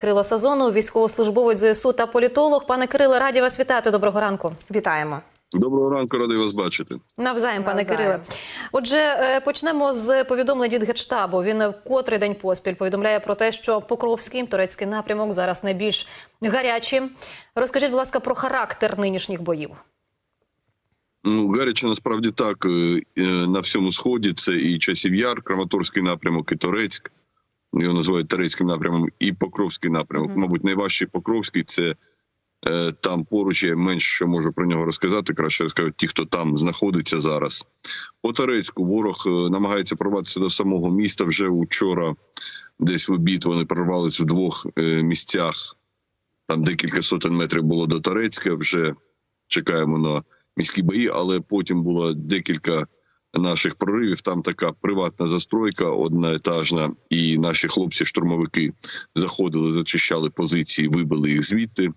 Кирило Сазону, військовослужбовець ЗСУ та політолог. Пане Кириле, раді вас вітати. Доброго ранку. Вітаємо. Доброго ранку, радий вас бачити. Навзаєм, пане Навзаєм. Кириле. Отже, е, почнемо з повідомлень від Генштабу. Він в котрий день поспіль повідомляє про те, що Покровський турецький напрямок зараз найбільш гарячі. Розкажіть, будь ласка, про характер нинішніх боїв. Ну, гаряче насправді так. е, е, На всьому сході це і Часів Яр, Краматорський напрямок, і Торецьк. Його називають Торецьким напрямом, і Покровський напрямок. Мгм. Мабуть, найважчий Покровський це е, там поруч. Я менш що можу про нього розказати. Краще розкажуть ті, хто там знаходиться зараз. По Торецьку ворог е, намагається прорватися до самого міста. Вже вчора, десь в обід, вони прорвались в двох е, місцях. Там декілька сотень метрів було до Торецька. Вже чекаємо на міські бої, але потім було декілька наших проривів. Там така приватна застройка, одноетажна, і наші хлопці-штурмовики заходили, зачищали позиції, вибили їх звідти.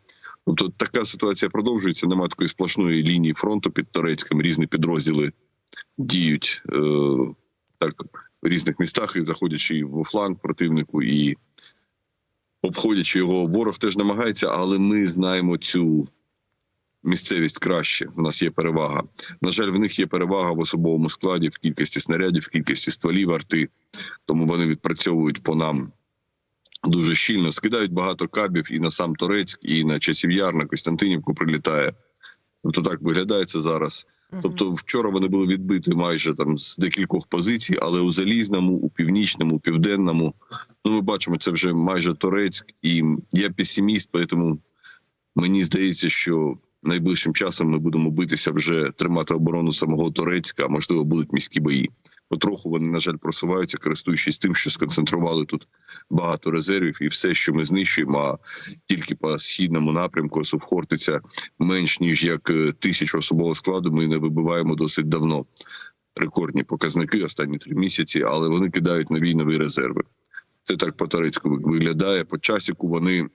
Тобто така ситуація продовжується. Нема такої сплошної лінії фронту під Торецьком. Різні підрозділи діють е, так в різних містах, і заходячи в фланг противнику, і обходячи його, ворог теж намагається, але ми знаємо цю місцевість краще. У нас є перевага. На жаль, в них є перевага в особовому складі, в кількості снарядів, в кількості стволів арти. Тому вони відпрацьовують по нам дуже щільно. Скидають багато кабів і на сам Торецьк, і на часів Яр, на Костянтинівку прилітає. Тобто так виглядає це зараз. Тобто, вчора вони були відбиті майже там з декількох позицій, але у залізному, у північному, у південному. Ну, ми бачимо, це вже майже Торецьк, і я песиміст, тому мені здається, що найближчим часом ми будемо битися вже тримати оборону самого Торецька. Можливо, будуть міські бої. Потроху вони, на жаль, просуваються, користуючись тим, що сконцентрували тут багато резервів, і все, що ми знищуємо, а тільки по східному напрямку Совхортиця менш ніж як е, тисячу особового складу. Ми не вибиваємо досить давно. Рекордні показники останні три місяці, але вони кидають нові нові резерви. Це так по Торецьку виглядає. По часіку вони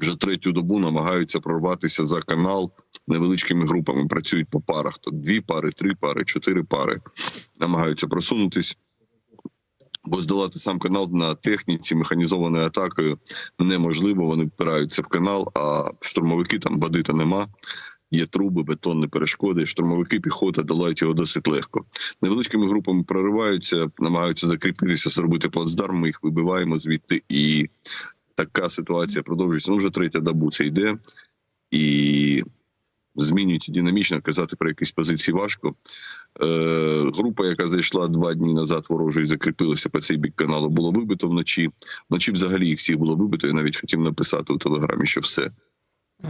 вже третю добу намагаються прорватися за канал невеличкими групами. Працюють по парах. То дві пари, три пари, чотири пари намагаються просунутись. Бо здолати сам канал на техніці механізованою атакою неможливо. Вони впираються в канал, а штурмовики там води то нема. Є труби, бетонні перешкоди. Штурмовики піхота долають його досить легко. Невеличкими групами прориваються, намагаються закріпитися, зробити плацдарм. Ми їх вибиваємо звідти, і така ситуація продовжується. Ну вже третя добу це йде і змінюється динамічно. Казати про якісь позиції важко. Е, група, яка зайшла два дні назад ворожої, закріпилася по цей бік каналу, було вибито вночі. Вночі взагалі їх всіх було вибито. Я навіть хотів написати у телеграмі, що все.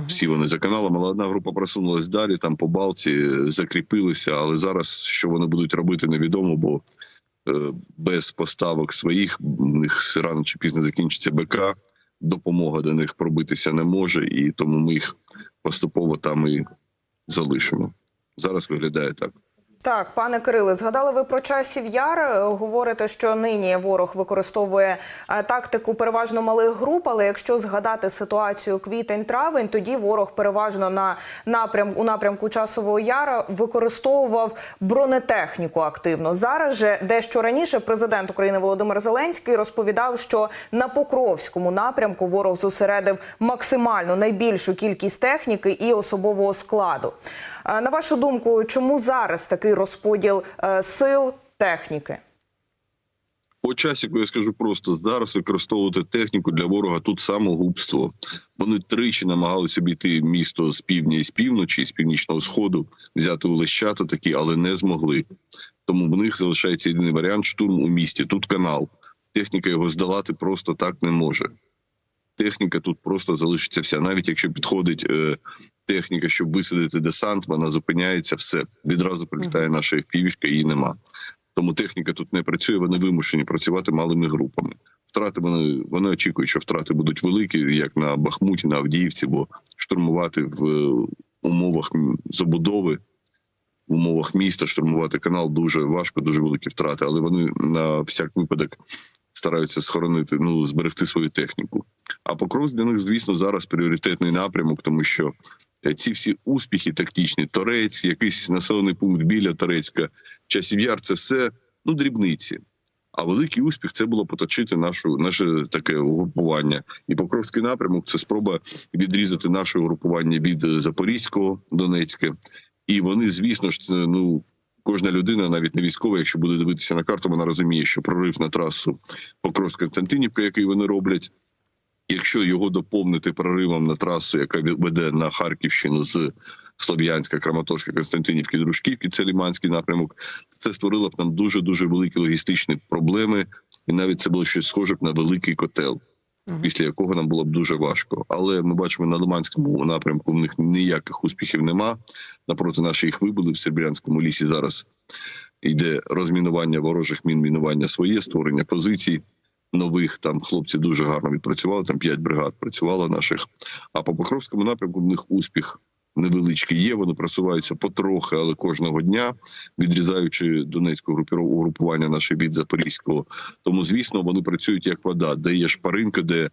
Всі вони за каналом, але одна група просунулась далі, там по балці е, закріпилися. Але зараз що вони будуть робити, невідомо, бо е, без поставок своїх у них рано чи пізно закінчиться БК. Допомога до них пробитися не може, і тому ми їх поступово там і залишимо. Зараз виглядає так. Так, пане Кириле, згадали ви про часів яр. Е, Говорите, що нині ворог використовує е, тактику переважно малих груп. Але якщо згадати ситуацію квітень-травень, тоді ворог переважно на напрям у напрямку часового яра використовував бронетехніку активно. Зараз же дещо раніше президент України Володимир Зеленський розповідав, що на Покровському напрямку ворог зосередив максимально найбільшу кількість техніки і особового складу. На вашу думку, чому зараз такий розподіл е, сил техніки? По часіку я скажу просто зараз використовувати техніку для ворога тут самогубство. Вони тричі намагалися обійти місто з півдня і з півночі, з північного сходу, взяти у лещата такі, але не змогли. Тому в них залишається єдиний варіант штурм у місті. Тут канал. Техніка його здолати просто так не може. Техніка тут просто залишиться вся. Навіть якщо підходить е, техніка, щоб висадити десант, вона зупиняється, все відразу прилітає наша FPV, її нема. Тому техніка тут не працює, вони вимушені працювати малими групами. Втрати вони вони очікують, що втрати будуть великі, як на Бахмуті, на Авдіївці, бо штурмувати в е, умовах забудови, в умовах міста, штурмувати канал дуже важко, дуже великі втрати. Але вони на всяк випадок стараються схоронити, ну зберегти свою техніку. А Покров для них, звісно, зараз пріоритетний напрямок, тому що е, ці всі успіхи тактичні, Торець, якийсь населений пункт біля Торецька, часів яр, це все ну дрібниці. А великий успіх це було поточити нашу наше таке угрупування. І Покровський напрямок це спроба відрізати наше угрупування від е, Запорізького, Донецьке. І вони, звісно ж, це, ну кожна людина, навіть не військова, якщо буде дивитися на карту, вона розуміє, що прорив на трасу Покровська-Константинівка, який вони роблять. Якщо його доповнити проривом на трасу, яка веде на Харківщину з Слов'янська, Краматорська, Константинівки, Дружківки, це Ліманський напрямок, це створило б нам дуже дуже великі логістичні проблеми, і навіть це було щось схоже б на великий котел. Після якого нам було б дуже важко. Але ми бачимо на Лиманському напрямку. В них ніяких успіхів нема. Напроти наші їх вибули в Сербіянському лісі. Зараз йде розмінування ворожих мін, мінування своє, створення позицій нових. Там хлопці дуже гарно відпрацювали. Там п'ять бригад працювало наших. А по Покровському напрямку в них успіх невеличкий є. Вони просуваються потрохи, але кожного дня, відрізаючи Донецьку групіру- угрупування наше від Запорізького. Тому, звісно, вони працюють як вода, де є шпаринка, де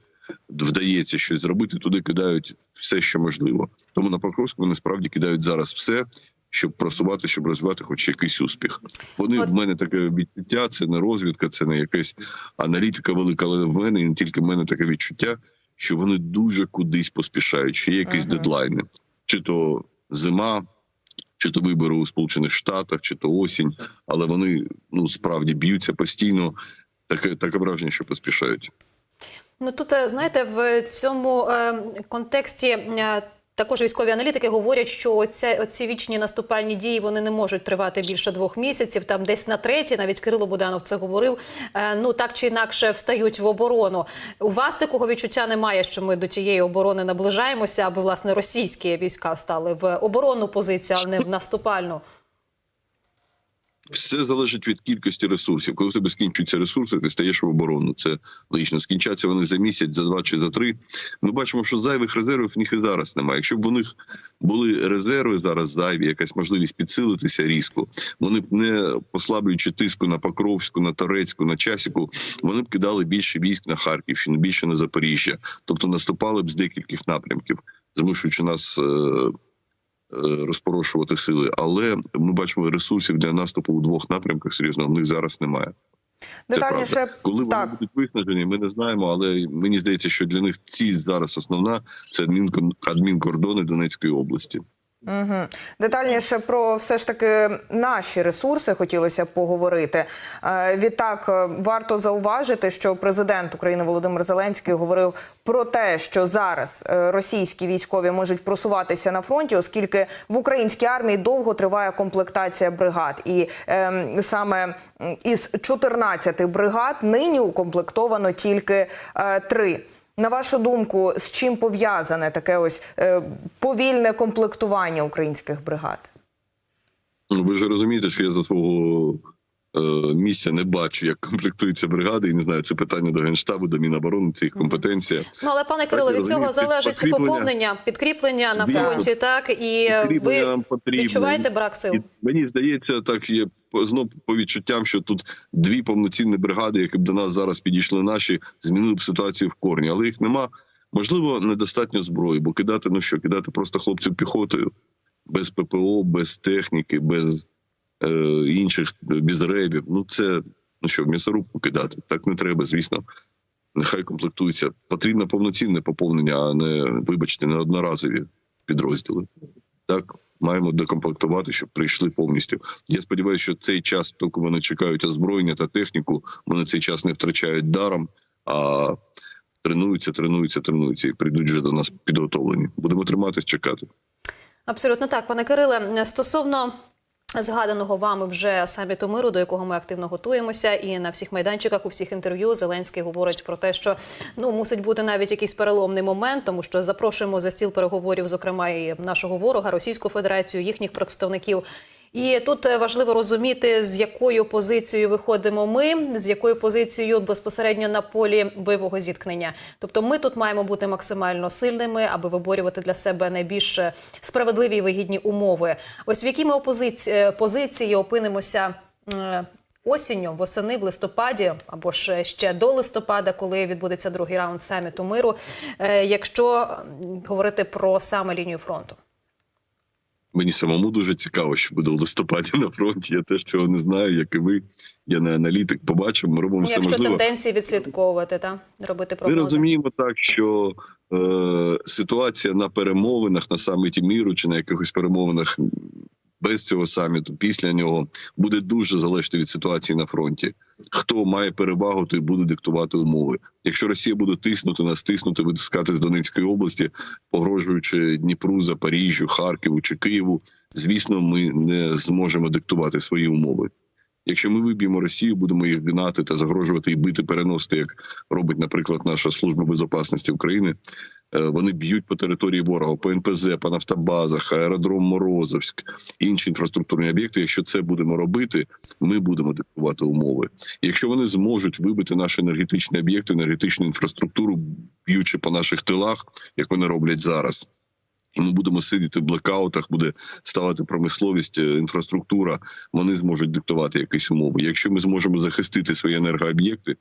вдається щось зробити, туди кидають все, що можливо. Тому на Покровську вони справді кидають зараз все. Щоб просувати, щоб розвивати хоч якийсь успіх. Вони От- в мене таке відчуття, це не розвідка, це не якась аналітика велика, але в мене і не тільки в мене таке відчуття, що вони дуже кудись поспішають, що є якісь Мгм. дедлайни, чи то зима, чи то вибори у Сполучених Штатах, чи то осінь, але вони ну справді б'ються постійно. Таке таке враження, що поспішають. Ну тут е, знаєте, в цьому е, контексті. е, Також військові аналітики говорять, що оця, оці вічні наступальні дії вони не можуть тривати більше двох місяців. Там десь на третій, навіть Кирило Буданов це говорив. е, Ну так чи інакше встають в оборону. У вас такого відчуття немає, що ми до тієї оборони наближаємося, аби власне російські війська стали в оборонну позицію, а не в наступальну. Все залежить від кількості ресурсів. Коли в тебе скінчуються ресурси, ти стаєш в оборону. Це логічно. Скінчаться вони за місяць, за два чи за три. Ми бачимо, що зайвих резервів в них і зараз немає. Якщо б у них були резерви зараз зайві, якась можливість підсилитися різко, вони б не послаблюючи тиску на Покровську, на Торецьку, на Часіку, вони б кидали більше військ на Харківщину, більше на Запоріжжя, тобто наступали б з декількох напрямків, змушуючи нас. Е, розпорошувати сили, але ми бачимо ресурсів для наступу у двох напрямках. Серйозно, в них зараз немає. Детальніше. Коли вони так. будуть виснажені, ми не знаємо. Але мені здається, що для них ціль зараз основна це адмінкордони Донецької області. Угу. Детальніше про все ж таки наші ресурси хотілося б поговорити. Е, Відтак е, варто зауважити, що президент України Володимир Зеленський говорив про те, що зараз е, російські військові можуть просуватися на фронті, оскільки в українській армії довго триває комплектація бригад, і ем, саме із 14 бригад нині укомплектовано тільки е. На вашу думку, з чим пов'язане таке ось е, повільне комплектування українських бригад? Ну, ви ж розумієте, що я за свого місця не бачу, як комплектуються бригади, і не знаю, це питання до генштабу, до Міноборони, це їх компетенція. Ну але пане Кирило, від цього залежить підкріплення- підкріплення, на фронті, так? І ви відчуваєте брак сил. Мені здається, так є знов по відчуттям, що тут дві повноцінні бригади, які б до нас зараз підійшли наші, змінили б ситуацію в корні, але їх нема. Можливо, недостатньо зброї, бо кидати, ну що, кидати просто хлопців піхотою, без ППО, без техніки, без е, інших без ребів. Ну це ну що, м'ясорубку кидати. Так не треба, звісно. Нехай комплектується. Потрібно повноцінне поповнення, а не, вибачте, не одноразові підрозділи. Так, маємо докомплектувати, щоб прийшли повністю. Я сподіваюся, що цей час, поки вони чекають озброєння та техніку, вони цей час не втрачають даром, а тренуються, тренуються, тренуються і прийдуть вже до нас підготовлені. Будемо триматись, чекати. Абсолютно так, пане Кириле. Стосовно згаданого вами вже саміту миру, до якого ми активно готуємося, і на всіх майданчиках, у всіх інтерв'ю Зеленський говорить про те, що ну мусить бути навіть якийсь переломний момент, тому що запрошуємо за стіл переговорів, зокрема і нашого ворога, Російську Федерацію, їхніх представників. І тут е, важливо розуміти, з якою позицією виходимо ми, з якою позицією безпосередньо на полі бойового зіткнення. Тобто, ми тут маємо бути максимально сильними, аби виборювати для себе найбільш е, справедливі і вигідні умови. Ось в якій ми опозиції позиції опинимося. е, Осінню, восени, в листопаді або ж ще до листопада, коли відбудеться другий раунд саміту миру, е, якщо говорити про саме лінію фронту. Мені самому дуже цікаво, що буде в листопаді на фронті. Я теж цього не знаю, як і ви. Я не аналітик. Побачимо, ми робимо все Якщо тенденції відслідковувати, та робити Ми розуміємо так, що е, ситуація на перемовинах на саміті міру чи на якихось перемовинах без цього саміту, після нього буде дуже залежати від ситуації на фронті. Хто має перевагу, той буде диктувати умови. Якщо Росія буде тиснути нас, тиснути, витискати з Донецької області, погрожуючи Дніпру, Запоріжжю, Харкову чи Києву, звісно, ми не зможемо диктувати свої умови. Якщо ми виб'ємо Росію, будемо їх гнати та загрожувати і бити, переносити, як робить, наприклад, наша служба безпеки України. е, Вони б'ють по території ворога, по НПЗ, по нафтобазах, аеродром Морозовськ, інші інфраструктурні об'єкти. Якщо це будемо робити, ми будемо диктувати умови. Якщо вони зможуть вибити наші енергетичні об'єкти, енергетичну інфраструктуру, б'ючи по наших тилах, як вони роблять зараз. І ми будемо сидіти в блекаутах, буде ставати промисловість, е, інфраструктура. Вони зможуть диктувати якісь умови. Якщо ми зможемо захистити свої енергооб'єкти,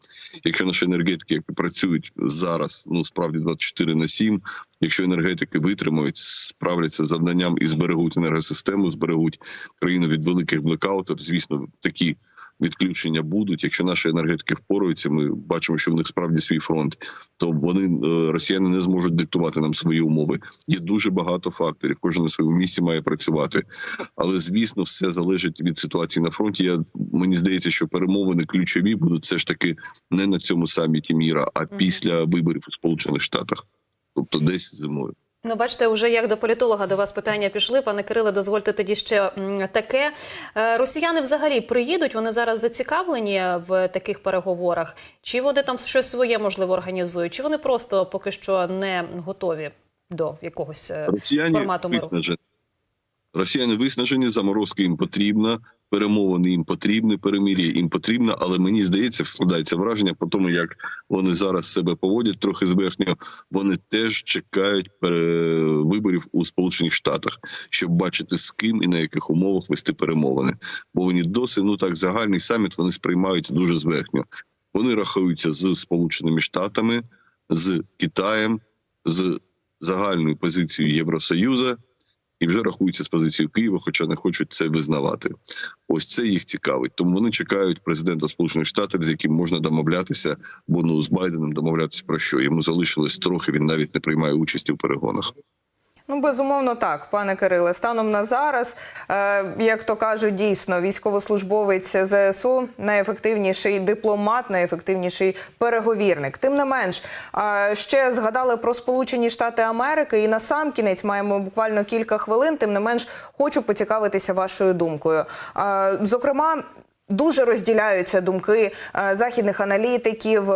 якщо наші енергетики, які працюють зараз, ну справді 24 на 7, якщо енергетики витримають, справляться з завданням і зберегуть енергосистему, зберегуть країну від великих блекаутів, звісно, такі відключення будуть. Якщо наші енергетики впораються, ми бачимо, що в них справді свій фронт, то вони е, росіяни не зможуть диктувати нам свої умови. Є дуже багато факторів. Кожен на своєму місці має працювати. Але звісно, все залежить від ситуації на фронті. Я мені здається, що перемовини ключові будуть все ж таки не на цьому саміті міра, а після виборів у Сполучених Штатах, тобто десь зимою. Ну, бачите, вже як до політолога до вас питання пішли. Пане Кириле, дозвольте тоді ще таке. Е, Росіяни взагалі приїдуть, вони зараз зацікавлені в таких переговорах. Чи вони там щось своє можливо організують, чи вони просто поки що не готові до якогось е, Росіяни формату миру? виснажені. Росіяни виснажені, заморозки їм потрібна, перемовини їм потрібні, перемир'я їм потрібно, але мені здається, складається враження по тому, як вони зараз себе поводять трохи зверхньо. Вони теж чекають виборів у Сполучених Штатах, щоб бачити з ким і на яких умовах вести перемовини. Бо вони досить ну так загальний саміт вони сприймають дуже зверхньо. Вони рахуються з Сполученими Штатами, з Китаєм, з загальною позицією Євросоюзу і вже рахуються з позицією Києва, хоча не хочуть це визнавати. Ось це їх цікавить. Тому вони чекають президента Сполучених Штатів, з яким можна домовлятися, бо ну з Байденом домовлятися про що йому залишилось трохи. Він навіть не приймає участі в перегонах. Ну, безумовно, так, пане Кириле. Станом на зараз, е, як то кажуть, дійсно військовослужбовець ЗСУ найефективніший дипломат, найефективніший переговірник. Тим не менш, е, ще згадали про Сполучені Штати Америки, і на сам кінець маємо буквально кілька хвилин. Тим не менш, хочу поцікавитися вашою думкою. Е, зокрема. Дуже розділяються думки західних аналітиків,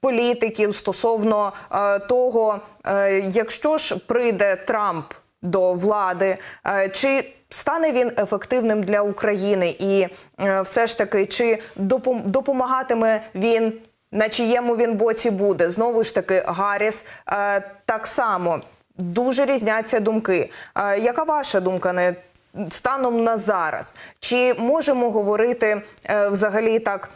політиків стосовно е, того, е, якщо ж прийде Трамп до влади, е, чи стане він ефективним для України, і все ж таки, чи допом- допомагатиме він, на чиєму він боці буде? Знову ж таки, Гарріс так само дуже різняться думки. Яка ваша думка на станом на зараз? Чи можемо говорити е, взагалі так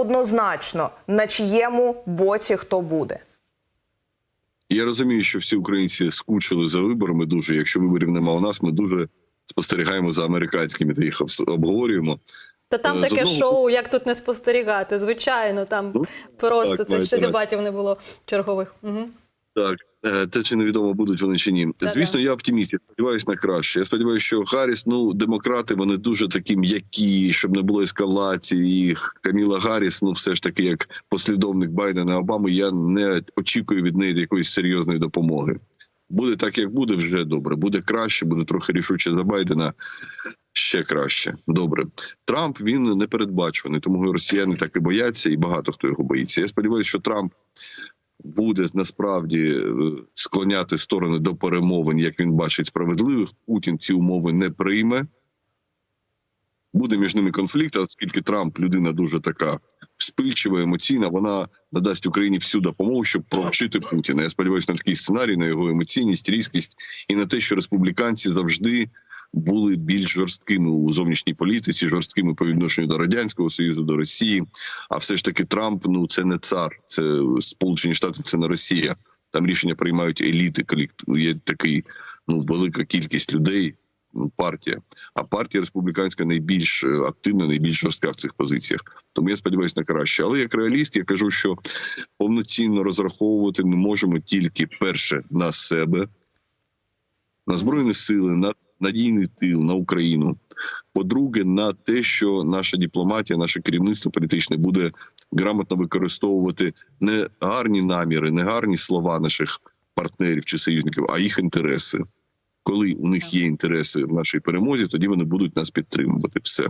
однозначно, на чиєму боці хто буде? Я розумію, що всі українці скучили за виборами. Дуже якщо виборів нема у нас, ми дуже спостерігаємо за американськими та їх обговорюємо. Та там Е, таке одного шоу, як тут не спостерігати. Звичайно, там Ну, просто так, це ще дебатів не було чергових. Угу. Так, е, те чи невідомо будуть вони чи ні. Та-да. Звісно, я оптиміст. Я сподіваюся на краще. Я сподіваюся, що Гарріс, ну демократи, вони дуже такі м'які, щоб не було ескалації. І Каміла Гарріс, ну все ж таки, як послідовник Байдена Обами, я не очікую від неї якоїсь серйозної допомоги. Буде так, як буде, вже добре. Буде краще, буде трохи рішуче за Байдена. Ще краще. Добре. Трамп він непередбачуваний, тому його росіяни так і бояться, і багато хто його боїться. Я сподіваюся, що Трамп буде насправді е, склоняти сторони до перемовин, як він бачить справедливих. Путін ці умови не прийме. Буде між ними конфлікт, оскільки Трамп людина дуже така вспильчива, емоційна, вона надасть Україні всю допомогу, щоб провчити Путіна. Я сподіваюся на такий сценарій, на його емоційність, різкість і на те, що республіканці завжди були більш жорсткими у зовнішній політиці, жорсткими по відношенню до радянського союзу, до Росії. А все ж таки Трамп ну це не цар, це Сполучені Штати, це не Росія. Там рішення приймають еліти. колект- Є такий ну велика кількість людей, м, партія. А партія республіканська найбільш е, активна, найбільш жорстка в цих позиціях. Тому я сподіваюся на краще. Але як реаліст, я кажу, що повноцінно розраховувати ми можемо тільки перше на себе, на збройні сили, на надійний тил на Україну. По-друге, на те, що наша дипломатія, наше керівництво політичне буде грамотно використовувати не гарні наміри, не гарні слова наших партнерів чи союзників, а їх інтереси. Коли у них є інтереси в нашій перемозі, тоді вони будуть нас підтримувати. Все.